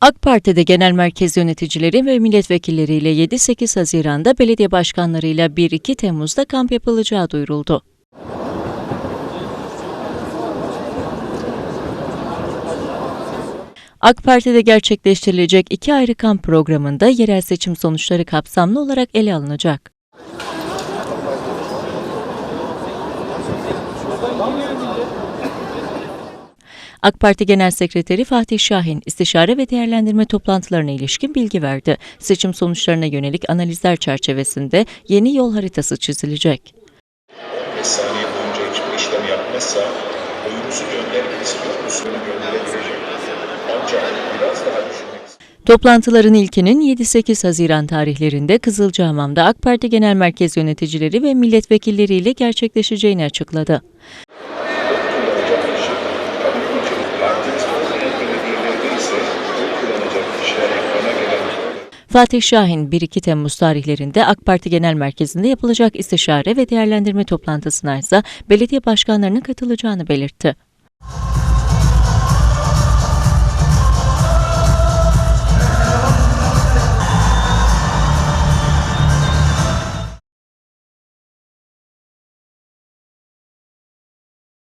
AK Parti'de genel merkez yöneticileri ve milletvekilleriyle 7-8 Haziran'da belediye başkanlarıyla 1-2 Temmuz'da kamp yapılacağı duyuruldu. AK Parti'de gerçekleştirilecek iki ayrı kamp programında yerel seçim sonuçları kapsamlı olarak ele alınacak. AK Parti Genel Sekreteri Fatih Şahin, istişare ve değerlendirme toplantılarına ilişkin bilgi verdi. Seçim sonuçlarına yönelik analizler çerçevesinde yeni yol haritası çizilecek. 15 saniye boyunca hiçbir işlem yapmazsa oyunuzu göndermek istiyor musunuz? Gönderebilecek. Ancak biraz daha düşünmek. Toplantıların ilkinin 7-8 Haziran tarihlerinde Kızılcahamam'da AK Parti Genel Merkez yöneticileri ve milletvekilleriyle gerçekleşeceğini açıkladı. Fatih Şahin 1-2 Temmuz tarihlerinde AK Parti Genel Merkezi'nde yapılacak istişare ve değerlendirme toplantısına ise belediye başkanlarının katılacağını belirtti.